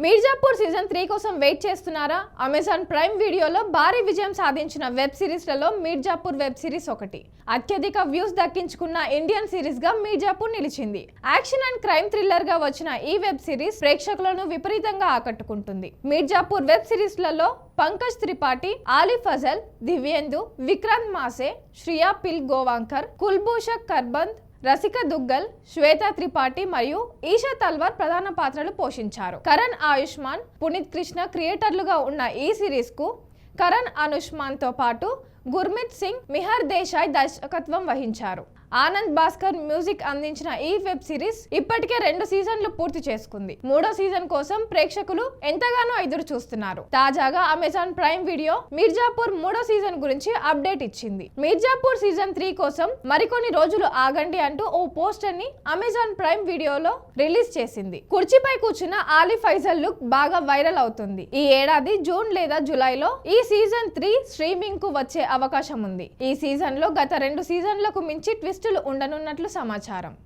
Mirzapur season three కోసం wait చేస్తున్నారా? Amazon Prime వీడియోలో భారీ విజయం సాధించిన వెబ్ సిరీస్లలో మీర్జాపూర్ వెబ్ సిరీస్ ఒకటి. అత్యధిక వ్యూస్ దక్కించుకున్న ఇండియన్ సిరీస్గా మీర్జాపూర్ నిలిచింది. యాక్షన్ అండ్ క్రైమ్ థ్రిల్లర్గా వచ్చిన ఈ వెబ్ సిరీస్ ప్రేక్షకులను విపరీతంగా ఆకట్టుకుంటుంది. మీర్జాపూర్ వెబ్ సిరీస్లలో పంకజ్ త్రిపాఠి ఆలి ఫజల్ దివ్యేందు విక్రాంత్ మాసే శ్రియా పిల్ గోవాంకర్ కుల్భూషక్ కర్బంద్ రసిక దుగ్గల్ శ్వేత త్రిపాఠి మరియు ఈషా తల్వార్ ప్రధాన పాత్రలు పోషించారు. కరణ్ ఆయుష్మాన్ పునీత్ కృష్ణ క్రియేటర్లుగా ఉన్న ఈ సిరీస్కు కరణ్ అనుష్మాన్తో పాటు గుర్మిత్ సింగ్ మిహర్ దేశాయ్ దర్శకత్వం వహించారు. ఆనంద్ భాస్కర్ మ్యూజిక్ అందించిన ఈ వెబ్ సిరీస్ ఇప్పటికే రెండు సీజన్లు పూర్తి చేసుకుంది. మూడో సీజన్ కోసం ప్రేక్షకులు ఎంతగానో ఎదురు చూస్తున్నారు. తాజాగా అమెజాన్ ప్రైమ్ వీడియో మీర్జాపూర్ మూడో సీజన్ గురించి అప్డేట్ ఇచ్చింది. మీర్జాపూర్ సీజన్ త్రీ కోసం మరికొన్ని రోజులు ఆగండి అంటూ ఓ పోస్టర్ని అమెజాన్ ప్రైమ్ వీడియోలో రిలీజ్ చేసింది. కుర్చీపై కూర్చున్న ఆలీ ఫైజల్ లుక్ బాగా వైరల్ అవుతుంది. ఈ ఏడాది జూన్ లేదా జూలైలో ఈ సీజన్ త్రీ స్ట్రీమింగ్కు వచ్చే అవకాశం ఉంది. ఈ సీజన్లో గత రెండు సీజన్లకు మించి ట్విస్ట్ టెస్టులు ఉండనున్నట్లు సమాచారం.